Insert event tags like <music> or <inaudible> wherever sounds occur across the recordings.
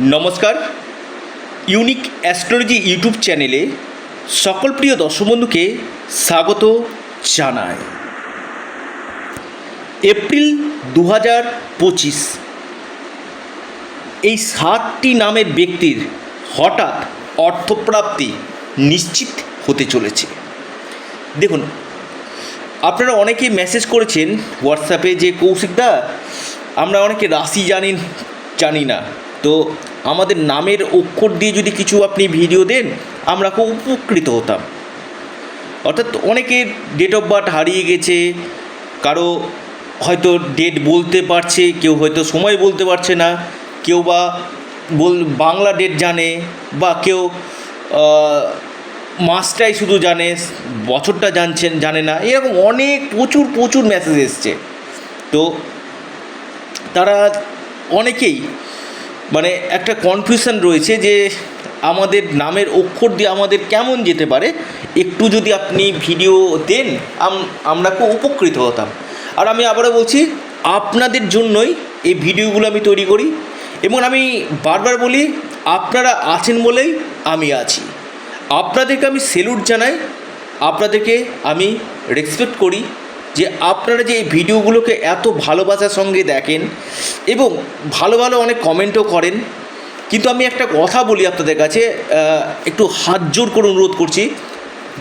নমস্কার। Unique astrology YouTube চ্যানেলে সকল প্রিয় দর্শক বন্ধুকে স্বাগত জানায় এপ্রিল দু হাজার পঁচিশ। এই সাতটি নামের ব্যক্তির হঠাৎ অর্থপ্রাপ্তি নিশ্চিত হতে চলেছে। দেখুন, আপনারা অনেকেই মেসেজ করেছেন হোয়াটসঅ্যাপে যে, কৌশিকদা, আমরা অনেকে রাশি জানি জানি না। তো আমাদের নামের অক্ষর দিয়ে যদি কিছু আপনি ভিডিও দেন, আমরা খুব উপকৃত হতাম। অর্থাৎ অনেকের ডেট অফ বার্থ হারিয়ে গেছে, কারও হয়তো ডেট বলতে পারছে, কেউ হয়তো সময় বলতে পারছে না, কেউ বা বল, বাংলা ডেট জানে, বা কেউ মাসটাই শুধু জানে, বছরটা জানছেন, জানে না, এরকম অনেক প্রচুর প্রচুর মেসেজ এসছে। তো তারা অনেকেই মানে একটা কনফিউশন রয়েছে যে আমাদের নামের অক্ষর দিয়ে আমাদের কেমন যেতে পারে। একটু যদি আপনি ভিডিও দেন আমরা খুব উপকৃত হতাম। আর আমি আবারও বলছি, আপনাদের জন্যই এই ভিডিওগুলো আমি তৈরি করি। এবং আমি বারবার বলি, আপনারা আছেন বলেই আমি আছি। আপনাদেরকে আমি সেলুট জানাই। আপনাদেরকে আমি রেসপেক্ট করি। যে আপনারা যে এই ভিডিওগুলোকে এত ভালোবাসার সঙ্গে দেখেন এবং ভালো ভালো অনেক কমেন্টও করেন, কিন্তু আমি একটা কথা বলি আপনাদের কাছে একটু হাত জোর করে অনুরোধ করছি,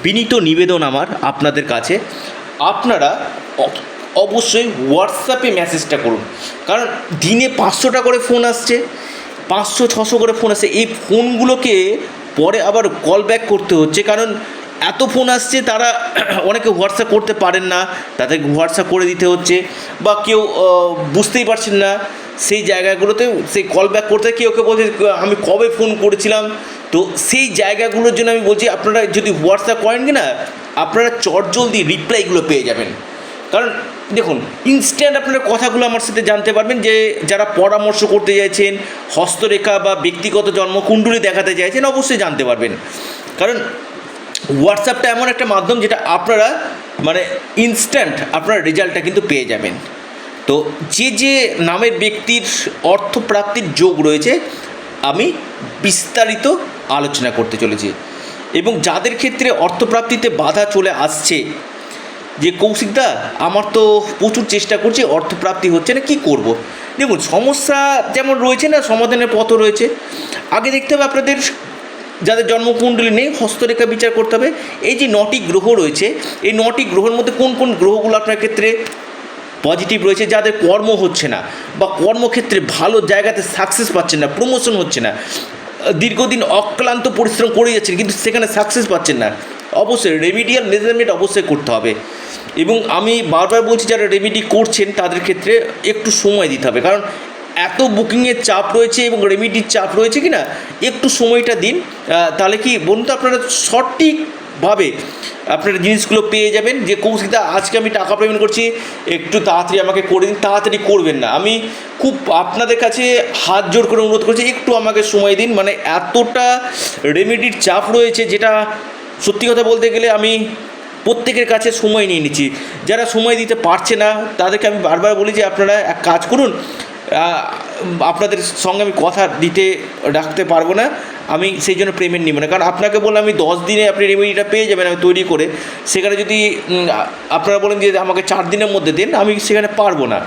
বিনীত নিবেদন আমার আপনাদের কাছে। আপনারা অবশ্যই হোয়াটসঅ্যাপে মেসেজটা করুন। কারণ দিনে পাঁচশোটা করে ফোন আসছে, পাঁচশো, ছশো করে ফোন আসছে, এই ফোনগুলোকে পরে আবার কল ব্যাক করতে হচ্ছে। কারণ এত ফোন আসছে, তারা <clears throat> অনেকে হোয়াটসঅ্যাপ করতে পারেন না, তাদেরকে হোয়াটসঅ্যাপ করে দিতে হচ্ছে, বা কেউ বুঝতেই পারছেন না সেই জায়গাগুলোতে, সেই কল ব্যাক করতে, কেউ কেউ বলছে, আমি কবে ফোন করেছিলাম? তো সেই জায়গাগুলোর জন্য আমি বলছি, আপনারা যদি হোয়াটসঅ্যাপ করেন কি না আপনারা চটজলদি রিপ্লাইগুলো পেয়ে যাবেন। কারণ, দেখুন ইনস্ট্যান্ট আপনার কথাগুলো আমার সাথে জানতে পারবেন যে, যারা পরামর্শ করতে চাইছেন, হস্তরেখা বা ব্যক্তিগত জন্মকুণ্ডলী দেখাতে চাইছেন, অবশ্যই জানতে পারবেন। কারণ হোয়াটসঅ্যাপটা এমন একটা মাধ্যম যেটা আপনারা মানে ইনস্ট্যান্ট আপনার রেজাল্টটা কিন্তু পেয়ে যাবেন। তো যে যে নামের ব্যক্তির অর্থপ্রাপ্তির যোগ রয়েছে, আমি বিস্তারিত আলোচনা করতে চলেছি। এবং যাদের ক্ষেত্রে অর্থপ্রাপ্তিতে বাধা চলে আসছে, যে কৌশিকদা আমার তো প্রচুর চেষ্টা করছি, অর্থপ্রাপ্তি হচ্ছে না, কি করব। দেখুন, সমস্যা যেমন রয়েছে না, সমাধানের পথও রয়েছে। আগে দেখতে হবে আপনাদের যাদের জন্মকুণ্ডলী নেই, হস্তরেখা বিচার করতে হবে। এই যে নটি গ্রহ রয়েছে, এই নটি গ্রহের মধ্যে কোন কোন গ্রহগুলো আপনার ক্ষেত্রে পজিটিভ রয়েছে, যাদের কর্ম হচ্ছে না বা কর্মক্ষেত্রে ভালো জায়গাতে সাকসেস পাচ্ছেন না প্রমোশন হচ্ছে না, দীর্ঘদিন অক্লান্ত পরিশ্রম করে যাচ্ছেন কিন্তু সেখানে সাকসেস পাচ্ছেন না, অবশ্যই রেমিডিয়াল মেজারমেন্ট অবশ্যই করতে হবে। এবং আমি বারবার বলছি, যারা রেমিডি করছেন, তাদের ক্ষেত্রে একটু সময় দিতে হবে। কারণ এত বুকিংয়ের চাপ রয়েছে এবং রেমিডির চাপ রয়েছে কি না একটু সময়টা দিন। তাহলে কি, বলুন তো আপনারা সঠিকভাবে আপনারা জিনিসগুলো পেয়ে যাবেন। যে কৌশিকদা, আজকে আমি টাকা পেমেন্ট করছি, একটু তাড়াতাড়ি আমাকে করে দিন, তাড়াতাড়ি করবেন না। আমি খুব আপনাদের কাছে হাত জোর করে অনুরোধ করছি, একটু আমাকে সময় দিন। মানে এতটা রেমিডির চাপ রয়েছে, যেটা সত্যি কথা বলতে গেলে আমি প্রত্যেকের কাছে সময় নিয়ে নিচ্ছি। যারা সময় দিতে পারছে না, তাদেরকে আমি বারবার বলি যে আপনারা এক কাজ করুন আপনাদের সঙ্গে আমি কথা দিতে, রাখতে পারব না। আমি সেই জন্য পেমেন্ট নিব না। কারণ আপনাকে বললাম আমি দশ দিনে আপনি রেমেডিটা পেয়ে যাবেন আমি তৈরি করে। সেখানে যদি আপনারা বলেন যে আমাকে চার দিনের মধ্যে দেন, আমি সেখানে পারব না।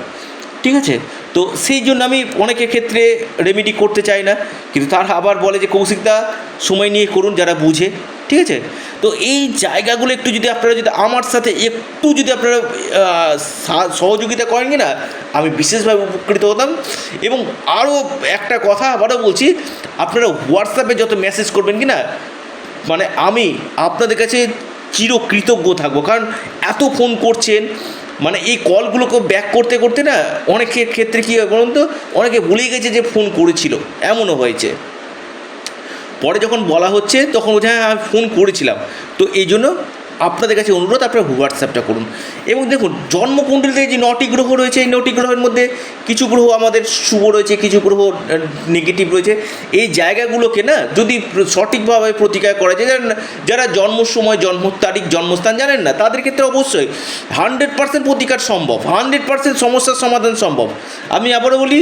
ঠিক আছে? তো সেই জন্য আমি অনেকের ক্ষেত্রে রেমেডি করতে চাই না। কিন্তু তারা আবার বলে যে, কৌশিকদা, সময় নিয়ে করুন, যারা বুঝে। ঠিক আছে? তো এই জায়গাগুলো একটু যদি আপনারা যদি আমার সাথে একটু যদি আপনারা সহযোগিতা করেন কি না আমি বিশেষভাবে উপকৃত হতাম। এবং আরও একটা কথা আবারও বলছি, আপনারা হোয়াটসঅ্যাপে যত মেসেজ করবেন কি না মানে আমি আপনাদের কাছে চিরকৃতজ্ঞ থাকব। কারণ এত ফোন করছেন মানে এই কলগুলোকে ব্যাক করতে করতে না অনেকের ক্ষেত্রে কী হয় বলুন তো, অনেকে ভুলেই গেছে যে ফোন করেছিল। এমনও হয়েছে। পরে যখন বলা হচ্ছে, তখন বলছে হ্যাঁ ফোন করেছিলাম। তো এই জন্য আপনাদের কাছে অনুরোধ, আপনারা হোয়াটসঅ্যাপটা করুন। এবং দেখুন, জন্মকুণ্ডলীতে যে নটি গ্রহ রয়েছে, এই নটি গ্রহের মধ্যে কিছু গ্রহ আমাদের শুভ রয়েছে, কিছু গ্রহ নেগেটিভ রয়েছে। এই জায়গাগুলোকে না, যদি সঠিকভাবে প্রতিকার করা যায়, যারা জন্ম সময় জন্ম তারিখ, জন্মস্থান জানেন না, তাদের ক্ষেত্রে অবশ্যই হান্ড্রেড পার্সেন্ট প্রতিকার সম্ভব হান্ড্রেড পার্সেন্ট সমস্যার সমাধান সম্ভব। আমি আবারও বলি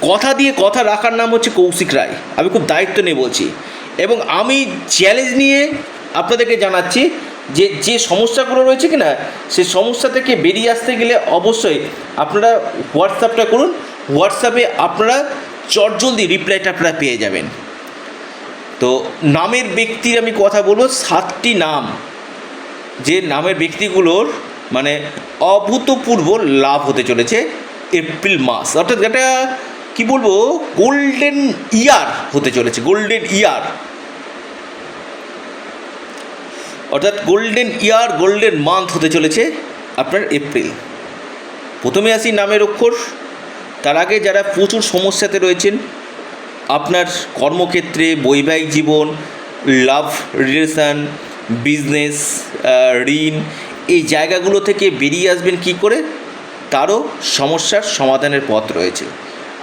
কথা দিয়ে কথা রাখার নাম হচ্ছে কৌশিক রায়। আমি খুব দায়িত্ব নিয়ে বলছি। এবং আমি চ্যালেঞ্জ নিয়ে আপনাদেরকে জানাচ্ছি যে যে সমস্যাগুলো রয়েছে কি না সেই সমস্যা থেকে বেরিয়ে আসতে গেলে অবশ্যই আপনারা হোয়াটসঅ্যাপটা করুন। হোয়াটসঅ্যাপে আপনারা চটজলদি রিপ্লাইটা আপনারা পেয়ে যাবেন। তো নামের ব্যক্তির আমি কথা বলব, সাতটি নাম। যে নামের ব্যক্তিগুলোর মানে অভূতপূর্ব লাভ হতে চলেছে এপ্রিল মাস। অর্থাৎ এটা কি বলব? গোল্ডেন ইয়ার হতে চলেছে গোল্ডেন ইয়ার অর্থাৎ গোল্ডেন ইয়ার গোল্ডেন মান্থ হতে চলেছে আপনার এপ্রিল প্রথমে আসি নামের অক্ষর। তার আগে যারা প্রচুর সমস্যাতে রয়েছেন, আপনার কর্মক্ষেত্রে, বৈবাহিক জীবন, লাভ রিলেশান, বিজনেস ঋণ, এই জায়গাগুলো থেকে বেরিয়ে আসবেন কি করে? তারও সমস্যার সমাধানের পথ রয়েছে।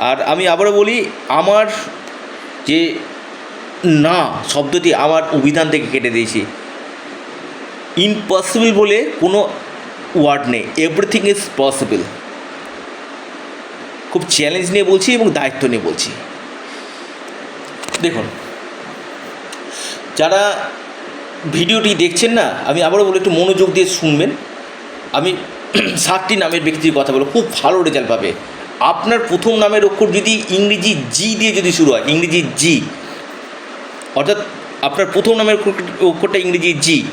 আর আমি আবারও বলি, আমার যে না শব্দটি আমার অভিধান থেকে কেটে দিয়েছি। ইম্পসিবল বলে কোনো ওয়ার্ড নেই। এভরিথিং ইজ পসিবল খুব চ্যালেঞ্জ নিয়ে বলছি এবং দায়িত্ব নিয়ে বলছি। দেখুন, যারা ভিডিওটি দেখছেন না, আমি আবারও বলে, একটু মনোযোগ দিয়ে শুনবেন। আমি <clears throat> সাতটি নামের ব্যক্তির কথা বলব, খুব ভালো রেজাল্ট পাবে। আপনার প্রথম নামের অক্ষর যদি ইংরেজি জি দিয়ে যদি শুরু হয়, ইংরেজি জি অর্থাৎ আপনার প্রথম নামের অক্ষর- অক্ষরটা ইংরেজি জি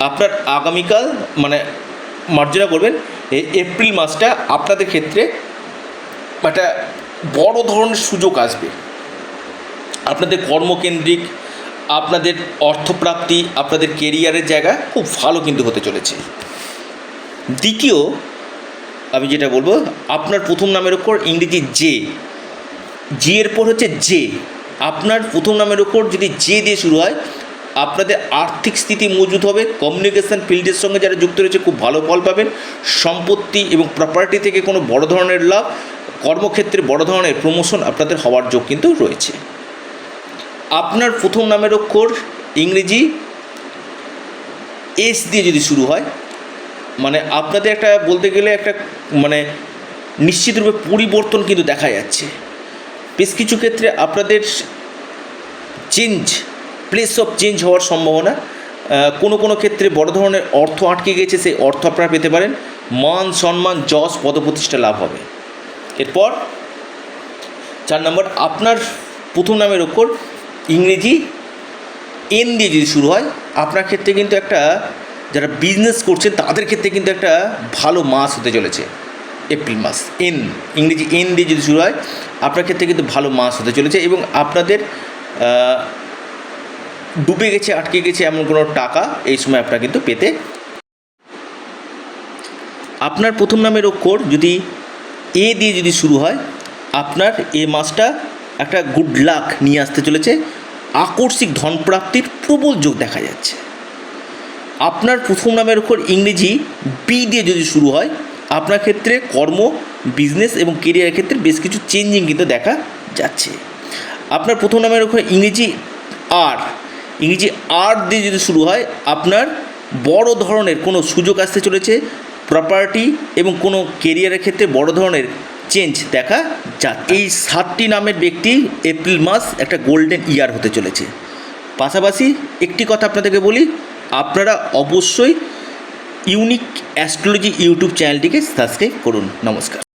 আপনার আগামীকাল মানে মার্জনা করবেন এপ্রিল মাসটা আপনাদের ক্ষেত্রে একটা বড় ধরনের সুযোগ আসবে। আপনাদের কর্মকেন্দ্রিক, আপনাদের অর্থপ্রাপ্তি, আপনাদের কেরিয়ারের জায়গা খুব ভালো কিন্তু হতে চলেছে। দ্বিতীয় আমি যেটা বলব, আপনার প্রথম নামের ওপর ইংরেজি জে জি এর পর হচ্ছে জে আপনার প্রথম নামের ওপর যদি জে দিয়ে শুরু হয়, আপনাদের আর্থিক স্থিতি মজুদ হবে কমিউনিকেশন ফিল্ডের সঙ্গে যারা যুক্ত রয়েছে খুব ভালো ফল পাবেন। সম্পত্তি এবং প্রপার্টি থেকে কোনো বড় ধরনের লাভ, কর্মক্ষেত্রে বড় ধরনের প্রমোশন আপনাদের হওয়ার যোগ কিন্তু রয়েছে। আপনার প্রথম নামের অক্ষর ইংরেজি এস দিয়ে যদি শুরু হয় মানে আপনাদের একটা বলতে গেলে একটা মানে নিশ্চিতরূপে পরিবর্তন কিন্তু দেখা যাচ্ছে। বেশ কিছু ক্ষেত্রে আপনাদের চেঞ্জ প্লেস অফ চেঞ্জ হওয়ার সম্ভাবনা কোনো কোনো ক্ষেত্রে বড় ধরনের অর্থ আটকে গেছে, সেই অর্থ আপনারা পেতে পারেন। মান, সম্মান, যশ, পদপ্রতিষ্ঠা লাভ হবে। এরপর চার নম্বর, আপনার প্রথম নামের ওপর ইংরেজি এন দিয়ে যদি শুরু হয়, আপনার ক্ষেত্রে কিন্তু একটা যারা বিজনেস করছেন তাদের ক্ষেত্রে কিন্তু একটা ভালো মাস হতে চলেছে। এপ্রিল মাস এন ইংরেজি এন দিয়ে যদি শুরু হয়, আপনার ক্ষেত্রে কিন্তু ভালো মাস হতে চলেছে এবং আপনাদের ডুবে গেছে, আটকে গেছে এমন কোনো টাকা এই সময় আপনারা কিন্তু পেতে আপনার প্রথম নামের অক্ষর যদি এ দিয়ে যদি শুরু হয়, আপনার এ মাসটা একটা গুড লাক নিয়ে আসতে চলেছে। আকস্মিক ধনপ্রাপ্তির প্রবল যোগ দেখা যাচ্ছে। আপনার প্রথম নামের উপর ইংরেজি বি দিয়ে যদি শুরু হয়, আপনার ক্ষেত্রে কর্ম বিজনেস এবং কেরিয়ারের ক্ষেত্রে বেশ কিছু চেঞ্জিং কিন্তু দেখা যাচ্ছে। আপনার প্রথম নামের ওপর ইংরেজি আর ইংরেজি আর দিয়ে যদি শুরু হয়, আপনার বড় ধরনের কোনো সুযোগ আসতে চলেছে প্রপার্টি এবং কোনো কেরিয়ারের ক্ষেত্রে বড় ধরনের চেঞ্জ দেখা যা এই সাতটি নামের ব্যক্তি এপ্রিল মাস একটা গোল্ডেন ইয়ার হতে চলেছে। পাশাপাশি একটি কথা আপনাদেরকে বলি আপনারা অবশ্যই ইউনিক অ্যাস্ট্রোলজি ইউটিউব চ্যানেলটিকে সাবস্ক্রাইব করুন। নমস্কার।